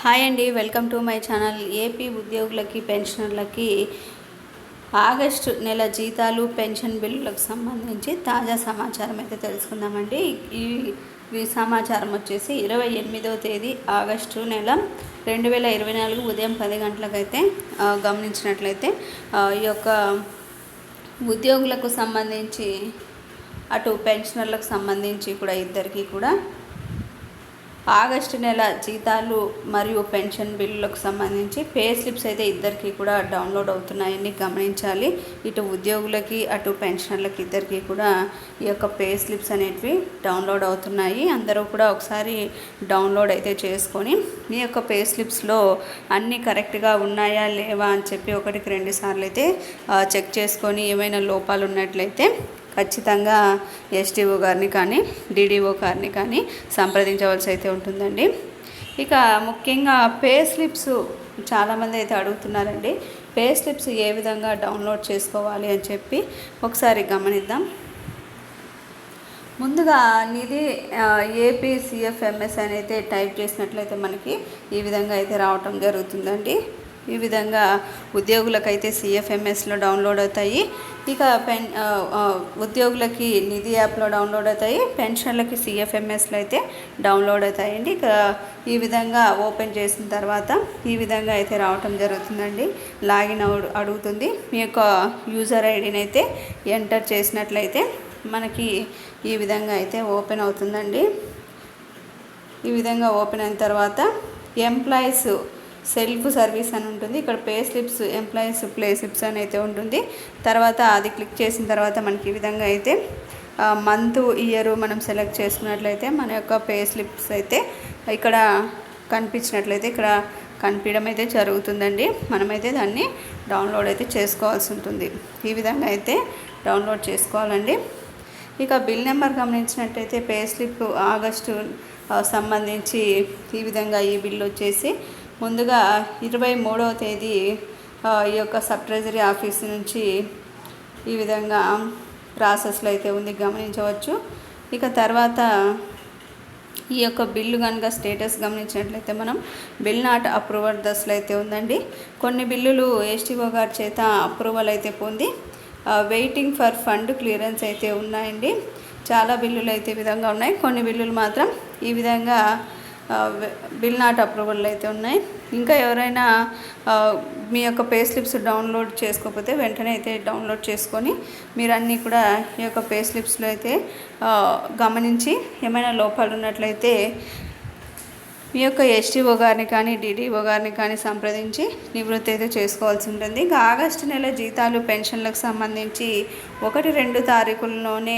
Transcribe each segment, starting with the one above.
Hi అండి welcome to my channel. AP ఉద్యోగులకి పెన్షనర్లకి ఆగస్టు నెల జీతాలు పెన్షన్ బిల్లులకు సంబంధించి తాజా సమాచారం అయితే తెలుసుకుందామండి. ఈ ఈ సమాచారం వచ్చేసి ఇరవై ఎనిమిదవ తేదీ ఆగస్టు నెల రెండు వేల ఇరవై నాలుగు ఉదయం పది గంటలకైతే గమనించినట్లయితే ఈ యొక్క ఉద్యోగులకు సంబంధించి అటు పెన్షనర్లకు సంబంధించి కూడా ఇద్దరికీ కూడా ఆగస్టు నెల జీతాలు మరియు పెన్షన్ బిల్లులకు సంబంధించి పే స్లిప్స్ అయితే ఇద్దరికి కూడా డౌన్లోడ్ అవుతున్నాయని గమనించాలి. ఇటు ఉద్యోగులకి అటు పెన్షనర్లకి ఇద్దరికి కూడా ఈ యొక్క పే స్లిప్స్ అనేటివి డౌన్లోడ్ అవుతున్నాయి. అందరూ కూడా ఒకసారి డౌన్లోడ్ అయితే చేసుకొని మీ యొక్క పే స్లిప్స్లో అన్నీ కరెక్ట్గా ఉన్నాయా లేవా అని చెప్పి ఒకటికి రెండు సార్లు అయితే చెక్ చేసుకొని ఏమైనా లోపాలు ఉన్నట్లయితే ఖచ్చితంగా ఎస్టీఓ గారిని కానీ డీడీఓ గారిని కానీ సంప్రదించవలసి అయితే ఉంటుందండి. ఇక ముఖ్యంగా పే స్లిప్స్ చాలామంది అయితే అడుగుతున్నారండి. పే స్లిప్స్ ఏ విధంగా డౌన్లోడ్ చేసుకోవాలి అని చెప్పి ఒకసారి గమనిద్దాం. ముందుగా నిధి ఏపీ సిఎఫ్ఎంఎస్ అని అయితే టైప్ చేసినట్లయితే మనకి ఈ విధంగా అయితే రావటం జరుగుతుందండి. ఈ విధంగా ఉద్యోగులకైతే సిఎఫ్ఎంఎస్లో డౌన్లోడ్ అవుతాయి. ఇక పెన్ ఉద్యోగులకి నిధి యాప్లో డౌన్లోడ్ అవుతాయి. పెన్షన్లకి సిఎఫ్ఎంఎస్లో అయితే డౌన్లోడ్ అవుతాయండి. ఇక ఈ విధంగా ఓపెన్ చేసిన తర్వాత ఈ విధంగా అయితే రావటం జరుగుతుందండి. లాగిన్ అవు- అడుగుతుంది. మీ యొక్క యూజర్ ఐడిని అయితే ఎంటర్ చేసినట్లయితే మనకి ఈ విధంగా అయితే ఓపెన్ అవుతుందండి. ఈ విధంగా ఓపెన్ అయిన తర్వాత ఎంప్లాయీస్ సెల్ఫ్ సర్వీస్ అని ఉంటుంది. ఇక్కడ pay slips employees play slips అని అయితే ఉంటుంది. తర్వాత అది క్లిక్ చేసిన తర్వాత మనకి ఈ విధంగా అయితే మంత్ ఇయర్ మనం సెలెక్ట్ చేసుకున్నట్లయితే మన యొక్క పే స్లిప్స్ అయితే ఇక్కడ కనిపించినట్లయితే ఇక్కడ కనిపించడం అయితే జరుగుతుందండి. మనమైతే దాన్ని డౌన్లోడ్ అయితే చేసుకోవాల్సి ఉంటుంది. ఈ విధంగా అయితే డౌన్లోడ్ చేసుకోవాలండి. ఇక బిల్ నెంబర్ గమనించినట్టయితే పే స్లిప్ ఆగస్టు సంబంధించి ఈ విధంగా ఈ బిల్ వచ్చేసి ముందుగా ఇరవై మూడవ తేదీ ఈ యొక్క సబ్ ట్రెజరీ ఆఫీస్ నుంచి ఈ విధంగా ప్రాసెస్లో అయితే ఉంది గమనించవచ్చు. ఇక తర్వాత ఈ యొక్క బిల్లు కనుక స్టేటస్ గమనించినట్లయితే మనం బిల్ నాట్ అప్రూవల్ దశలో అయితే ఉందండి. కొన్ని బిల్లులు ఎస్టీఓ గారి చేత అప్రూవల్ అయితే పొంది వెయిటింగ్ ఫర్ ఫండ్ క్లియరెన్స్ అయితే ఉన్నాయండి. చాలా బిల్లులు అయితే ఈ విధంగా ఉన్నాయి. కొన్ని బిల్లులు మాత్రం ఈ విధంగా బిల్ నాట్ అప్రూవల్ అయితే ఉన్నాయి. ఇంకా ఎవరైనా మీ యొక్క పే స్లిప్స్ డౌన్లోడ్ చేసుకోకపోతే వెంటనే అయితే డౌన్లోడ్ చేసుకొని మీరు అన్నీ కూడా ఈ యొక్క పే స్లిప్స్లో అయితే గమనించి ఏమైనా లోపాలు ఉన్నట్లయితే మీ యొక్క ఎస్టీఓ గారిని కానీ డీడీఓ గారిని కానీ సంప్రదించి నివృత్తి అయితే చేసుకోవాల్సి ఉంటుంది. ఇంకా ఆగస్టు నెల జీతాలు పెన్షన్లకు సంబంధించి ఒకటి రెండు తారీఖుల్లోనే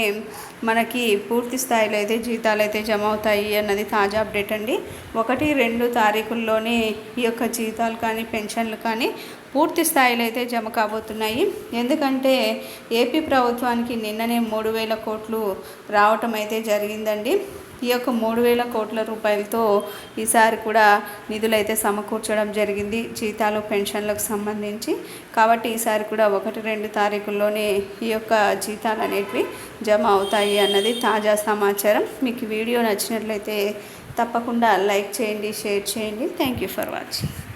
మనకి పూర్తి స్థాయిలో అయితే జీతాలు అయితే జమ అవుతాయి అన్నది తాజా అప్డేట్ అండి. ఒకటి రెండు తారీఖుల్లోనే ఈ యొక్క జీతాలు కానీ పెన్షన్లు కానీ పూర్తి స్థాయిలో అయితే జమ కాబోతున్నాయి. ఎందుకంటే ఏపీ ప్రభుత్వానికి నిన్ననే మూడు వేల కోట్లు రావటం అయితే జరిగిందండి. ఈ యొక్క మూడు వేల కోట్ల రూపాయలతో ఈసారి కూడా నిధులైతే సమకూర్చడం జరిగింది. జీతాలు పెన్షన్లకు సంబంధించి. కాబట్టి ఈసారి కూడా ఒకటి రెండు తారీఖుల్లోనే ఈ యొక్క జీతాలు అనేటివి జమ అవుతాయి అన్నది తాజా సమాచారం. మీకు వీడియో నచ్చినట్లయితే తప్పకుండా లైక్ చేయండి షేర్ చేయండి. Thank you for watching.